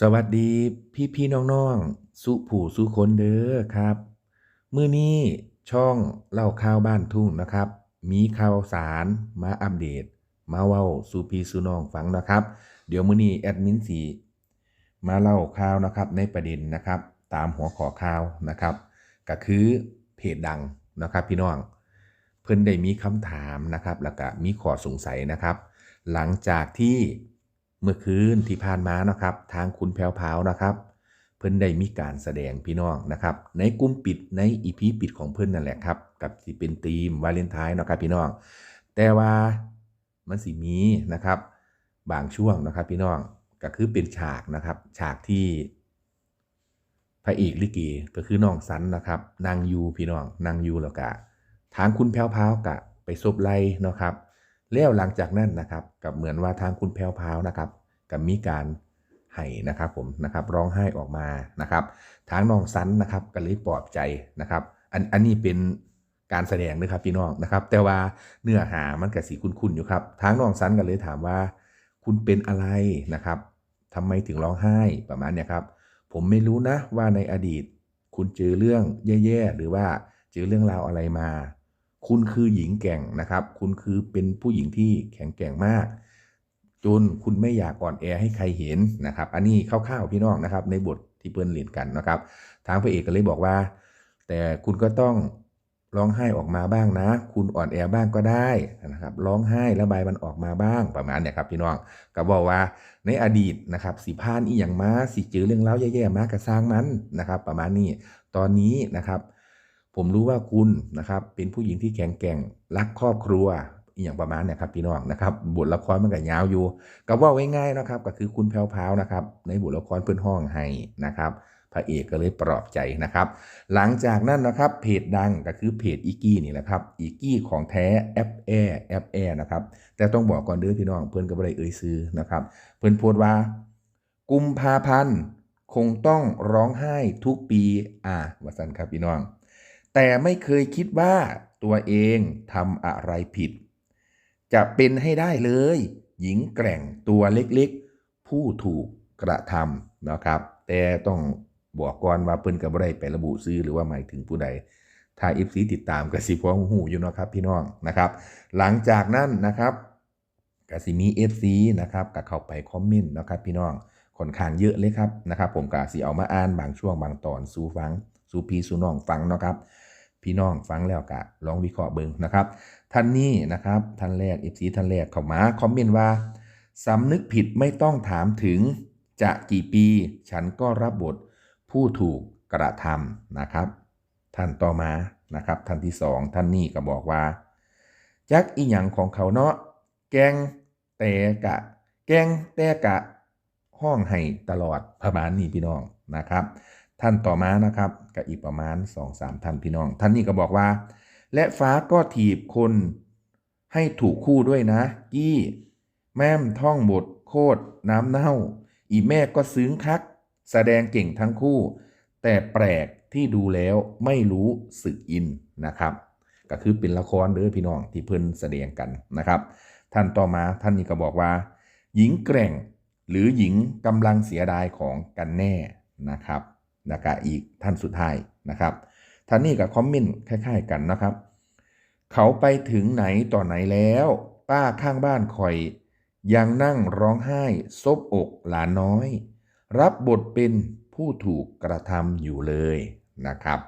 สวัสดีพี่พี่น้องน้องสุผู้สุคนเด้อครับมื้อนี้ช่องเล่าข่าวบ้านทุ่งนะครับ มีข่าวสารมาอัปเดต มาเว้าสู่พี่สู่น้องฟังนะครับ เดี๋ยวมื้อนี้แอดมินสีมาเล่าข่าวนะครับในประเด็นนะครับ ตามหัวข้อข่าวนะครับ ก็คือเพจดังนะครับ พี่น้อง เพิ่นได้มีคำถามนะครับ แล้วก็มีข้อสงสัยนะครับ หลังจากที่ เมื่อคืนที่ผ่านมานะครับ ทางคุณแพวพราวนะครับ เพิ่นได้มีการแสดงพี่น้องนะครับ ในกลุ่มปิดในอีพีปิดของเพิ่นนั่นแหละครับ กับสิเป็นธีมวาเลนไทน์เนาะครับพี่น้อง แต่ว่ามันสิมีนะครับ บางช่วงนะครับพี่น้องก็คือเป็นฉากนะครับ ฉากที่พระเอกลิเกก็คือน้องสันนะครับนางยูพี่น้องนางยูแล้วก็ทางคุณแพ้วพาวกะไปซบไล่นะครับ แล้วหลังจากนั้นนะครับกับเหมือนว่าทางคุณแพ้วพาวนะครับกับมีการให้นะครับผมนะครับร้องไห้ออกมานะครับ ทางน้องสันนะครับก็เลยปลอบใจนะครับ อันอันนี้เป็นการแสดงนะครับพี่น้องนะครับ แต่ว่าเนื้อหามันกับสีคุ้นๆอยู่ครับทางน้องสันก็เลยถามว่า คุณเป็นอะไรนะครับทำไมถึงร้องไห้ประมาณเนี้ยครับ ผมไม่รู้นะว่าในอดีต คุณเจอเรื่องแย่ๆหรือว่าเจอเรื่องราวอะไรมา คุณคือหญิงแกร่งนะครับ คุณคือเป็นผู้หญิงที่แข็งแกร่งมาก จนคุณไม่อยากอ่อนแอให้ใครเห็นนะครับ อันนี้คร่าวๆพี่น้องนะครับ ในบทที่เปิ้นเรียนกันนะครับ ทางพระเอกก็เลยบอกว่า แต่คุณก็ต้องร้องไห้ออกมาบ้างนะ คุณอ่อนแอบ้างก็ได้นะครับ ร้องไห้ระบายมันออกมาบ้างประมาณเนี้ยครับพี่น้องก็บอกว่าในอดีตนะครับสิพานอีหยังมาสิเจอเรื่องเล่าแย่ๆมากระสร้างมันนะครับ ประมาณนี้ตอนนี้นะครับ ผมรู้ว่าคุณนะครับเป็นผู้หญิงที่แข็งแกร่งรักครอบครัวอย่างประมาณเนี้ครับพี่น้องนะครับบทละครมันก็ยาวอยู่ก็ว่าไว้ง่ายๆนะครับก็คือคุณแพรวพาวนะครับในบทละครเพื่อนห้องให้นะครับพระเอกก็เลยปลอบใจนะครับ หลังจากนั้นนะครับเพจดังก็คือเพจอีกี้นี่แหละครับอีกี้ของแท้แอปแอร์แอปแอร์นะครับแต่ต้องบอกก่อนเด้อพี่น้องเพื่อนก็บ่ได้เอ่ยซื้อนะครับ เพื่อนโพสต์ว่า กุมภาพันธ์คงต้องร้องไห้ทุกปีอ่าว่าสันครับพี่น้อง แต่ไม่เคยคิดว่าตัวเองทำอะไรผิด จะเป็นให้ได้เลย หญิงแกร่งตัวเล็กๆ ผู้ถูกกระทำนะครับ แต่ต้องบอกก่อนว่าเพิ่นก็บ่ได้ไประบุซื้อหรือว่าหมายถึงผู้ใดถ้า FC ติดตามกสิพอหูอยู่นะครับพี่น้องนะครับ หลังจากนั้นนะครับกสิมี FC นะครับก็เข้าไปคอมเมนต์นะครับพี่น้องค่อนข้างเยอะเลยครับนะครับ ผมก็สิเอามาอ่านบางช่วงบางตอนสู่ฟังสู่พี่สู่น้องฟังนะครับ พี่น้องฟังแล้วก็ลองวิเคราะห์เบิ่งนะครับ ท่านนี้นะครับท่านแรก FC ท่านแรกเข้ามาคอมเมนต์ว่าสำนึกผิดไม่ต้องถามถึงจะกี่ปี ฉันก็รับบทผู้ถูกกระทำนะครับ ท่านต่อมานะครับท่านที่สองท่านนี้ก็บอกว่าจักอีหยังของเขาเนาะแกงแต่กะ แกงแต่กะห้องให้ตลอดประมาณนี้พี่น้องนะครับ ท่านต่อมานะครับก็อีกประมาณ 2-3ท่านพี่น้อง ท่านนี้ก็บอกว่า และฟ้าก็ถีบคนให้ถูกคู่ด้วยนะ กี้ แม่มท่องบทโคตรน้ำเน่า อีแม่ก็ซึ้งคัก แสดงเก่งทั้งคู่ แต่แปลกที่ดูแล้วไม่รู้สึกอินนะครับ ก็คือเป็นละครเด้อพี่น้องที่เพิ่นแสดงกันนะครับ ท่านต่อมาท่านนี้ก็บอกว่า หญิงแกร่งหรือหญิงกำลังเสียดายของกันแน่นะครับ แล้วก็อีกท่านสุดท้ายนะครับท่านนี้กับคอมเมนต์คล้าย ๆ กันนะครับ เขาไปถึงไหนต่อไหนแล้ว ป้าข้างบ้านคอย ยังนั่งร้องไห้ซบอกหลานน้อย รับบทเป็นผู้ถูกกระทำอยู่เลยนะครับ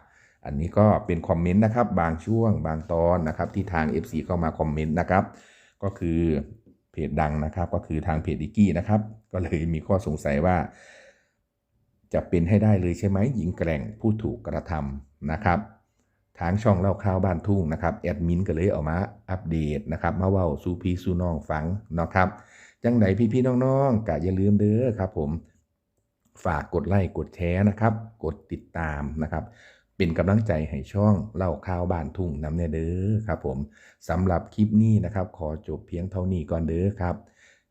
อันนี้ก็เป็นคอมเมนต์นะครับ บางช่วงบางตอนนะครับที่ทาง FC เข้ามาคอมเมนต์นะครับ ก็คือเพจดังนะครับ ก็คือทางเพจดิกกี้นะครับ ก็เลยมีข้อสงสัยว่า จะเป็นให้ได้เลยใช่ไหมหญิงแกร่งผู้ถูกกระทำนะครับทางช่องเล่าข่าวบ้านทุ่งนะครับแอดมินก็เลยเอามาอัปเดตนะครับมาเว้าสู่พี่สู่น้องฟังนะครับจังไดพี่ๆน้องๆก็อย่าลืมเด้อครับผมฝากกดไลค์กดแชร์นะครับ กดติดตามนะครับ เป็นกำลังใจให้ช่องเล่าข่าวบ้านทุ่งนำเนเด้อครับผมสำหรับคลิปนี้นะครับ ขอจบเพียงเท่านี้ก่อนเด้อครับ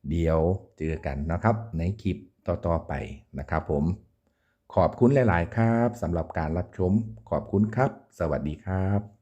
เดี๋ยวเจอกันนะครับในคลิปต่อๆไปนะครับผม ขอบคุณหลาย ๆ ครับสำหรับการรับชม ขอบคุณครับ สวัสดีครับ